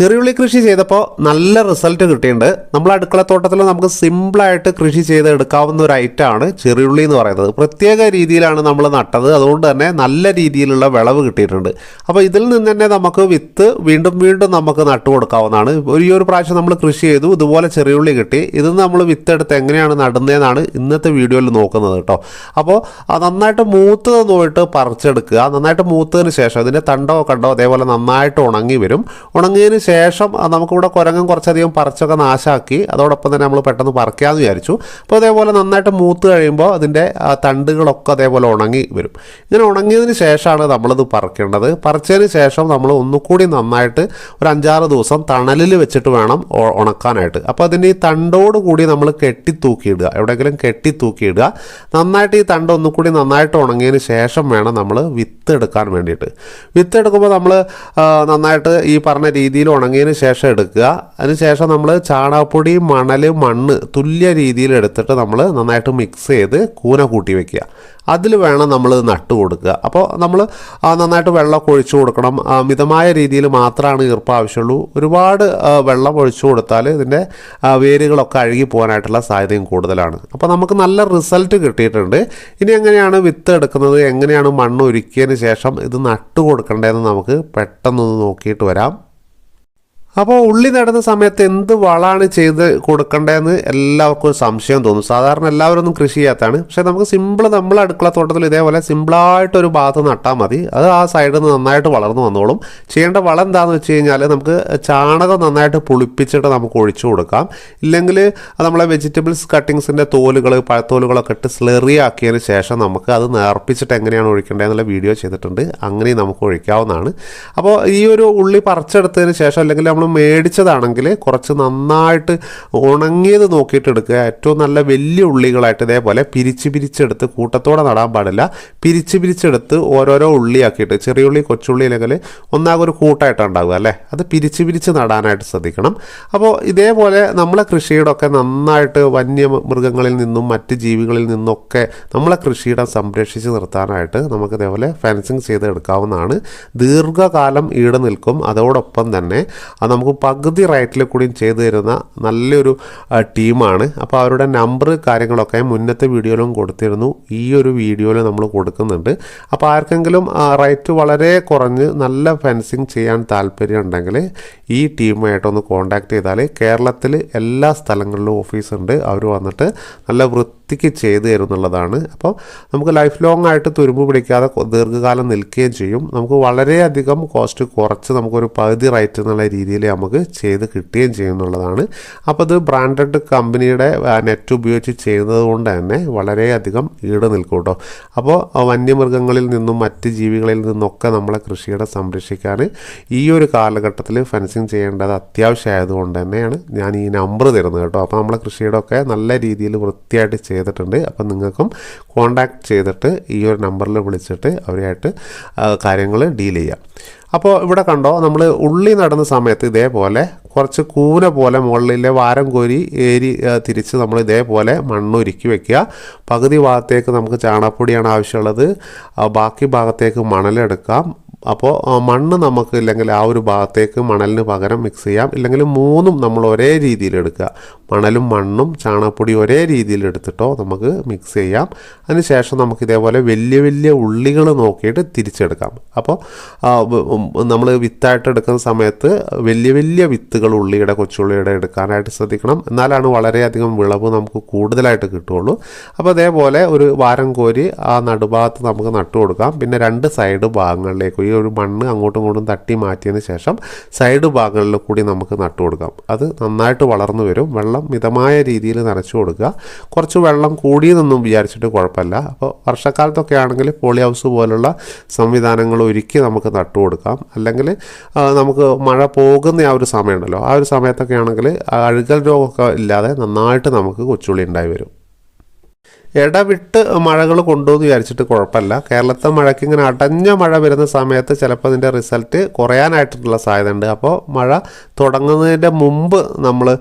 ചെറിയുള്ളി കൃഷി ചെയ്തപ്പോൾ നല്ല റിസൾട്ട് കിട്ടിയിട്ടുണ്ട്. നമ്മൾ അടുക്കളത്തോട്ടത്തിൽ നമുക്ക് സിമ്പിളായിട്ട് കൃഷി ചെയ്ത് എടുക്കാവുന്ന ഒരു ഐറ്റമാണ് ചെറിയുള്ളി എന്ന് പറയുന്നത്. പ്രത്യേക രീതിയിലാണ് നമ്മൾ നട്ടത്. അതുകൊണ്ട് തന്നെ നല്ല രീതിയിലുള്ള വിളവ് കിട്ടിയിട്ടുണ്ട്. അപ്പോൾ ഇതിൽ നിന്ന് തന്നെ നമുക്ക് വിത്ത് വീണ്ടും വീണ്ടും നമുക്ക് നട്ടു കൊടുക്കാവുന്നതാണ്. ഒരു ഈ ഒരു പ്രാവശ്യം നമ്മൾ കൃഷി ചെയ്തു. ഇതുപോലെ ചെറിയുള്ളി കിട്ടി. നിന്ന് നമ്മൾ വിത്തെടുത്ത് എങ്ങനെയാണ് നടുന്നതെന്നാണ് ഇന്നത്തെ വീഡിയോയിൽ നോക്കുന്നത് കേട്ടോ. അപ്പോൾ നന്നായിട്ട് മൂത്തത് നോയിട്ട് പറിച്ചെടുക്കുക. നന്നായിട്ട് മൂത്തതിന് ശേഷം അതിന്റെ തണ്ടോ കണ്ടോ അതേപോലെ നന്നായിട്ട് ഉണങ്ങി വരും. ഉണങ്ങിയതിന് ശേഷം നമുക്കിവിടെ കുരങ്ങൻ കുറച്ചധികം പറിച്ചൊക്കെ നാശാക്കി അതോടൊപ്പം തന്നെ നമ്മൾ പെട്ടെന്ന് പറിക്കാമെന്ന് വിചാരിച്ചു. അപ്പോൾ അതേപോലെ നന്നായിട്ട് മൂത്ത് കഴിയുമ്പോൾ അതിന്റെ തണ്ടുകളൊക്കെ അതേപോലെ ഉണങ്ങി വരും. ഇങ്ങനെ ഉണങ്ങിയതിന് ശേഷമാണ് നമ്മളിത് പറിക്കേണ്ടത്. പറിച്ചതിന് ശേഷം നമ്മൾ ഒന്നുകൂടി നന്നായിട്ട് ഒരു അഞ്ചാറ് ദിവസം തണലിൽ വെച്ചിട്ട് വേണം ഉണക്കാനായിട്ട്. അപ്പോൾ അതിന്റെ ഈ തണ്ടോട് കൂടി നമ്മൾ കെട്ടി തൂക്കിയിടുക എവിടെയെങ്കിലും കെട്ടി തൂക്കിയിടുക നന്നായിട്ട് ഈ തണ്ട് ഒന്നുകൂടി നന്നായിട്ട് ഉണങ്ങിയതിന് ശേഷം വേണം നമ്മൾ വിത്ത് എടുക്കാൻ വേണ്ടിയിട്ട്. വിത്ത് എടുക്കുമ്പോൾ നമ്മൾ നന്നായിട്ട് ഈ പറഞ്ഞ രീതിയിൽ ഉണങ്ങിയതിന് ശേഷം എടുക്കുക. അതിന് ശേഷം നമ്മൾ ചാണകപ്പൊടി മണൽ മണ്ണ് തുല്യ രീതിയിൽ എടുത്തിട്ട് നമ്മൾ നന്നായിട്ട് മിക്സ് ചെയ്ത് കൂന കൂട്ടി വെക്കുക. അതിൽ വേണം നമ്മൾ നട്ട് കൊടുക്കുക. അപ്പോൾ നമ്മൾ നന്നായിട്ട് വെള്ളം ഒഴിച്ചു കൊടുക്കണം. മിതമായ രീതിയിൽ മാത്രമാണ് ഈർപ്പം ആവശ്യമുള്ളൂ. ഒരുപാട് വെള്ളം ഒഴിച്ചു കൊടുത്താൽ ഇതിന്റെ വേരുകളൊക്കെ അഴുകി പോകാനായിട്ടുള്ള സാധ്യതയും കൂടുതലാണ്. അപ്പോൾ നമുക്ക് നല്ല റിസൾട്ട് കിട്ടിയിട്ടുണ്ട്. ഇനി എങ്ങനെയാണ് വിത്ത് എടുക്കുന്നത്? എങ്ങനെയാണ് മണ്ണ് ഒരുക്കിയതിന് ശേഷം ഇത് നട്ട് കൊടുക്കേണ്ടതെന്ന് നമുക്ക് പെട്ടെന്നൊന്ന് നോക്കിയിട്ട് വരാം. അപ്പോൾ ഉള്ളി നടുന്ന സമയത്ത് എന്ത് വളമാണ് ചെയ്ത് കൊടുക്കേണ്ടതെന്ന് എല്ലാവർക്കും ഒരു സംശയം തോന്നും. സാധാരണ എല്ലാവരും ഒന്നും കൃഷി ചെയ്യാത്തതാണ്. പക്ഷേ നമുക്ക് സിമ്പിൾ നമ്മൾ അടുക്കള തോട്ടത്തിൽ ഇതേപോലെ സിമ്പിളായിട്ടൊരു ഭാഗത്ത് നട്ടാൽ മതി. അത് ആ സൈഡിൽ നിന്ന് നന്നായിട്ട് വളർന്നു വന്നോളും. ചെയ്യേണ്ട വളം എന്താണെന്ന് വെച്ച് കഴിഞ്ഞാൽ നമുക്ക് ചാണകം നന്നായിട്ട് പുളിപ്പിച്ചിട്ട് നമുക്ക് ഒഴിച്ചു കൊടുക്കാം. ഇല്ലെങ്കിൽ നമ്മളെ വെജിറ്റബിൾസ് കട്ടിങ്സിന്റെ തോലുകൾ പഴത്തോലുകളൊക്കെ ഇട്ട് സ്ലെറി ആക്കിയതിന് ശേഷം നമുക്ക് അത് നേർപ്പിച്ചിട്ട് എങ്ങനെയാണ് ഒഴിക്കേണ്ടതെന്നുള്ള വീഡിയോ ചെയ്തിട്ടുണ്ട്. അങ്ങനെയും നമുക്ക് ഒഴിക്കാവുന്നതാണ്. അപ്പോൾ ഈ ഒരു ഉള്ളി പറിച്ചെടുത്തതിന് ശേഷം അല്ലെങ്കിൽ നമ്മൾ മേടിച്ചതാണെങ്കിൽ കുറച്ച് നന്നായിട്ട് ഉണങ്ങിയത് നോക്കിയിട്ട് എടുക്കുക. ഏറ്റവും നല്ല വലിയ ഉള്ളികളായിട്ട് ഇതേപോലെ പിരിച്ച് പിരിച്ചെടുത്ത് കൂട്ടത്തോടെ നടാൻ പാടില്ല. പിരിച്ച് പിരിച്ചെടുത്ത് ഓരോരോ ഉള്ളിയാക്കിയിട്ട് ചെറിയ ഉള്ളി കൊച്ചുള്ളി അല്ലെങ്കിൽ ഒന്നാകെ ഒരു കൂട്ടായിട്ട് ഉണ്ടാകുക അല്ലേ? അത് പിരിച്ച് പിരിച്ച് നടാനായിട്ട് ശ്രദ്ധിക്കണം. അപ്പോൾ ഇതേപോലെ നമ്മളെ കൃഷിയുടെ ഒക്കെ നന്നായിട്ട് വന്യ മൃഗങ്ങളിൽ നിന്നും മറ്റ് ജീവികളിൽ നിന്നൊക്കെ നമ്മളെ കൃഷിയിടം സംരക്ഷിച്ച് നിർത്താനായിട്ട് നമുക്ക് ഇതേപോലെ ഫെൻസിങ് ചെയ്ത് എടുക്കാവുന്നതാണ് ദീർഘകാലം ഈട് നിൽക്കും. അതോടൊപ്പം തന്നെ നമുക്ക് പകുതി റേറ്റിൽ കൂടിയും ചെയ്തു തരുന്ന നല്ലൊരു ടീമാണ്. അപ്പോൾ അവരുടെ നമ്പർ കാര്യങ്ങളൊക്കെ മുന്നത്തെ വീഡിയോയിലും കൊടുത്തിരുന്നു. ഈ ഒരു വീഡിയോയിൽ നമ്മൾ കൊടുക്കുന്നുണ്ട്. അപ്പോൾ ആർക്കെങ്കിലും റൈറ്റ് വളരെ കുറഞ്ഞ് നല്ല ഫെൻസിങ് ചെയ്യാൻ താല്പര്യം ഉണ്ടെങ്കിൽ ഈ ടീമായിട്ടൊന്ന് കോൺടാക്ട് ചെയ്താൽ കേരളത്തിൽ എല്ലാ സ്ഥലങ്ങളിലും ഓഫീസുണ്ട് അവർ വന്നിട്ട് നല്ല വൃത്തിക്ക് ചെയ്തു തരുന്നുള്ളതാണ്. അപ്പോൾ നമുക്ക് ലൈഫ് ലോങ് ആയിട്ട് തുരുമ്പ് പിടിക്കാതെ ദീർഘകാലം നിൽക്കുകയും ചെയ്യും. നമുക്ക് വളരെയധികം കോസ്റ്റ് കുറച്ച് നമുക്കൊരു പകുതി റൈറ്റ് എന്നുള്ള രീതിയിൽ നമുക്ക് ചെയ്ത് കിട്ടുകയും ചെയ്യും എന്നുള്ളതാണ് അപ്പോൾ ഇത് ബ്രാൻഡഡ് കമ്പനിയുടെ നെറ്റ് ഉപയോഗിച്ച് ചെയ്യുന്നത് കൊണ്ട് തന്നെ വളരെയധികം ഈട് നിൽക്കും കേട്ടോ. അപ്പോൾ വന്യമൃഗങ്ങളിൽ നിന്നും മറ്റ് ജീവികളിൽ നിന്നൊക്കെ നമ്മളെ കൃഷിയുടെ സംരക്ഷിക്കാൻ ഈ ഒരു കാലഘട്ടത്തിൽ ഫെൻസിങ് ചെയ്യേണ്ടത് അത്യാവശ്യമായതുകൊണ്ട് തന്നെയാണ് ഞാൻ ഈ നമ്പർ തരുന്നത് കേട്ടോ. അപ്പോൾ നമ്മളെ കൃഷിയുടെ ഒക്കെ നല്ല രീതിയിൽ വൃത്തിയായിട്ട് ചെയ്തിട്ടുണ്ട്. അപ്പം നിങ്ങൾക്കും കോണ്ടാക്ട് ചെയ്തിട്ട് ഈ ഒരു നമ്പറിൽ വിളിച്ചിട്ട് അവരുമായിട്ട് കാര്യങ്ങൾ ഡീൽ ചെയ്യാം. അപ്പോൾ ഇവിടെ കണ്ടോ നമ്മൾ ഉള്ളി നടുന്ന സമയത്ത് ഇതേപോലെ കുറച്ച് കൂന പോലെ മുകളിലെ വാരം കോരി ഏരി തിരിച്ച് നമ്മൾ ഇതേപോലെ മണ്ണുരുക്കി വെക്കുക. പകുതി ഭാഗത്തേക്ക് നമുക്ക് ചാണകപ്പൊടിയാണ് ആവശ്യമുള്ളത്. ബാക്കി ഭാഗത്തേക്ക് മണലെടുക്കാം. അപ്പോൾ മണ്ണ് നമുക്ക് ഇല്ലെങ്കിൽ ആ ഒരു ഭാഗത്തേക്ക് മണലിന് പകരം മിക്സ് ചെയ്യാം. ഇല്ലെങ്കിൽ മൂന്നും നമ്മൾ ഒരേ രീതിയിൽ എടുക്കുക. മണലും മണ്ണും ചാണകപ്പൊടി ഒരേ രീതിയിൽ എടുത്തിട്ടോ നമുക്ക് മിക്സ് ചെയ്യാം. അതിനുശേഷം നമുക്ക് ഇതേപോലെ വലിയ വലിയ ഉള്ളികൾ നോക്കിയിട്ട് തിരിച്ചെടുക്കാം. അപ്പോൾ നമ്മൾ വിത്തായിട്ട് എടുക്കുന്ന സമയത്ത് വലിയ വലിയ വിത്തുകൾ ഉള്ളിയുടെ കൊച്ചുള്ളിയുടെ എടുക്കാനായിട്ട് ശ്രദ്ധിക്കണം. എന്നാലാണ് വളരെയധികം വിളവ് നമുക്ക് കൂടുതലായിട്ട് കിട്ടുള്ളൂ അപ്പോൾ അതേപോലെ ഒരു വാരം കോരി ആ നടുഭാഗത്ത് നമുക്ക് നട്ടു കൊടുക്കാം പിന്നെ രണ്ട് സൈഡ് ഭാഗങ്ങളിലേക്ക് ഒരു മണ്ണ് അങ്ങോട്ടും ഇങ്ങോട്ടും തട്ടി മാറ്റിയതിന് ശേഷം സൈഡ് ഭാഗങ്ങളിൽ കൂടി നമുക്ക് നട്ടു കൊടുക്കാം. അത് നന്നായിട്ട് വളർന്നു വരും. വെള്ളം മിതമായ രീതിയിൽ നനച്ചു കൊടുക്കുക. കുറച്ച് വെള്ളം കൂടിയതെന്നും വിചാരിച്ചിട്ട് കുഴപ്പമില്ല. അപ്പോൾ വർഷക്കാലത്തൊക്കെ ആണെങ്കിൽ പോളി ഹൗസ് പോലുള്ള സംവിധാനങ്ങൾ ഒരുക്കി നമുക്ക് നട്ടു കൊടുക്കാം. അല്ലെങ്കിൽ നമുക്ക് മഴ പോകുന്ന ആ ഒരു സമയമുണ്ടല്ലോ. ആ ഒരു സമയത്തൊക്കെ ആണെങ്കിൽ അഴുകൽ രോഗമൊക്കെ ഇല്ലാതെ നന്നായിട്ട് നമുക്ക് കൊച്ചുള്ളി ഉണ്ടായി വരും. ഇടവിട്ട് മഴകൾ കൊണ്ടുവന്ന് വിചാരിച്ചിട്ട് കുഴപ്പമില്ല. കേരളത്തെ മഴയ്ക്ക് ഇങ്ങനെ അടഞ്ഞ മഴ വരുന്ന സമയത്ത് ചിലപ്പോൾ ഇതിന്റെ റിസൾട്ട് കുറയാനായിട്ടുള്ള സാധ്യതയുണ്ട്. അപ്പോൾ മഴ തുടങ്ങുന്നതിന്റെ മുമ്പ് നമ്മൾ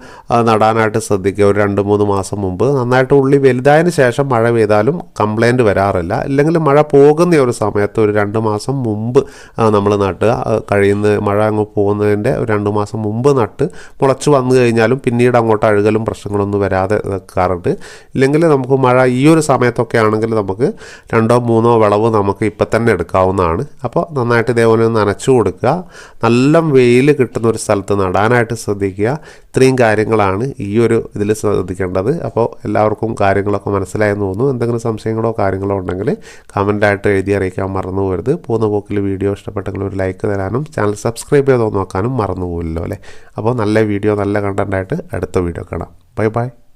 നടാനായിട്ട് ശ്രദ്ധിക്കുക. ഒരു രണ്ട് മൂന്ന് മാസം മുമ്പ്. നന്നായിട്ട് ഉള്ളി വലുതായതിന് ശേഷം മഴ പെയ്താലും കംപ്ലൈന്റ് വരാറില്ല. ഇല്ലെങ്കിൽ മഴ പോകുന്ന ഒരു സമയത്ത് ഒരു രണ്ട് മാസം മുമ്പ് നമ്മൾ നട്ടുക കഴിയുന്ന മഴ അങ്ങ് പോകുന്നതിന്റെ ഒരു രണ്ട് മാസം മുമ്പ് നട്ട് മുളച്ച് വന്നു കഴിഞ്ഞാലും പിന്നീട് അങ്ങോട്ട് അഴുകലും പ്രശ്നങ്ങളൊന്നും വരാതെ നിൽക്കാറുണ്ട് ഇല്ലെങ്കിൽ നമുക്ക് മഴ ഒരു സമയത്തൊക്കെ ആണെങ്കിൽ നമുക്ക് രണ്ടോ മൂന്നോ വിളവ് നമുക്ക് ഇപ്പം തന്നെ എടുക്കാവുന്നതാണ്. അപ്പോൾ നന്നായിട്ട് ഇതേപോലെ നനച്ചു കൊടുക്കുക. നല്ല വെയിൽ കിട്ടുന്ന ഒരു സ്ഥലത്ത് നടാനായിട്ട് ശ്രദ്ധിക്കുക. ഇത്രയും കാര്യങ്ങളാണ് ഈ ഒരു ഇതിൽ ശ്രദ്ധിക്കേണ്ടത്. അപ്പോൾ എല്ലാവർക്കും കാര്യങ്ങളൊക്കെ മനസ്സിലായെന്ന് തോന്നുന്നു. എന്തെങ്കിലും സംശയങ്ങളോ കാര്യങ്ങളോ ഉണ്ടെങ്കിൽ കമന്റായിട്ട് എഴുതി അറിയിക്കാൻ മറന്നു പോകരുത്. പോകുന്ന പോക്കിൽ വീഡിയോ ഇഷ്ടപ്പെട്ടെങ്കിൽ ഒരു ലൈക്ക് തരാനും ചാനൽ സബ്സ്ക്രൈബ് ചെയ്തോ നോക്കാനും മറന്നു പോകില്ലല്ലോ അല്ലേ? അപ്പോൾ നല്ല വീഡിയോ നല്ല കണ്ടന്റായിട്ട് അടുത്ത വീഡിയോ കാണാം. Bye bye.